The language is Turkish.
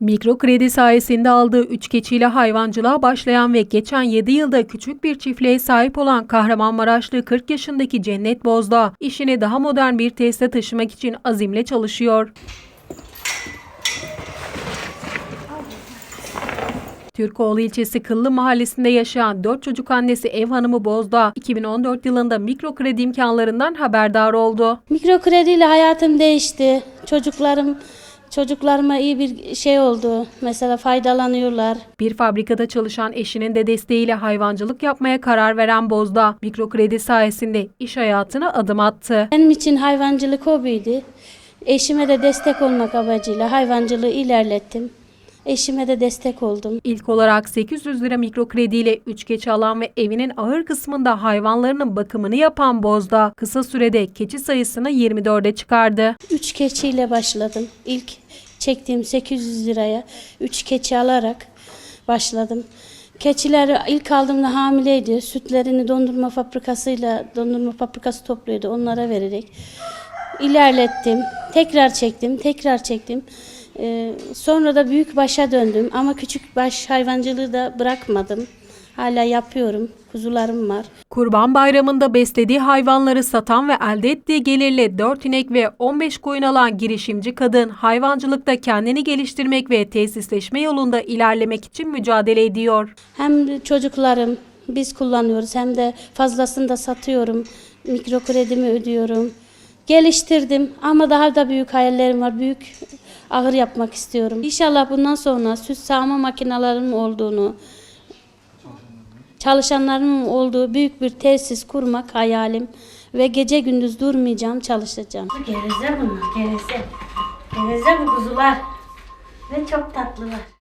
Mikro kredi sayesinde aldığı 3 keçiyle hayvancılığa başlayan ve geçen 7 yılda küçük bir çiftliğe sahip olan Kahramanmaraşlı 40 yaşındaki Cennet Bozdağ, işini daha modern bir tesise taşımak için azimle çalışıyor. Türkoğlu ilçesi Kıllı mahallesinde yaşayan 4 çocuk annesi ev hanımı Bozdağ, 2014 yılında mikro kredi imkanlarından haberdar oldu. Mikro krediyle hayatım değişti. Çocuklarım çocuklarıma iyi bir şey oldu. Mesela faydalanıyorlar. Bir fabrikada çalışan eşinin de desteğiyle hayvancılık yapmaya karar veren Bozdağ, mikro kredi sayesinde iş hayatına adım attı. Benim için hayvancılık hobiydi. Eşime de destek olmak amacıyla hayvancılığı ilerlettim. Eşime de destek oldum. İlk olarak 800 lira mikro krediyle 3 keçi alan ve evinin ağır kısmında hayvanlarının bakımını yapan Bozdağ, kısa sürede keçi sayısını 24'e çıkardı. Üç keçiyle başladım. İlk çektiğim 800 liraya üç keçi alarak başladım. Keçileri ilk aldığımda hamileydi. Sütlerini dondurma fabrikasıyla dondurma fabrikası topluyordu. Onlara vererek ilerlettim. Tekrar çektim, tekrar çektim. Ee, sonra da büyük başa döndüm ama küçük baş hayvancılığı da bırakmadım. Hala yapıyorum. Kuzularım var. Kurban Bayramı'nda beslediği hayvanları satan ve elde ettiği gelirle 4 inek ve 15 koyun alan girişimci kadın hayvancılıkta kendini geliştirmek ve tesisleşme yolunda ilerlemek için mücadele ediyor. Hem çocuklarım biz kullanıyoruz hem de fazlasını da satıyorum. Mikro kredimi ödüyorum. Geliştirdim ama daha da büyük hayallerim var. Büyük ahır yapmak istiyorum. İnşallah bundan sonra süt sağma makinelerimin olduğunu, çalışanlarımın olduğu büyük bir tesis kurmak hayalim ve gece gündüz durmayacağım, çalışacağım. Geveze bunlar, geveze. Geveze bu kuzular ve çok tatlılar.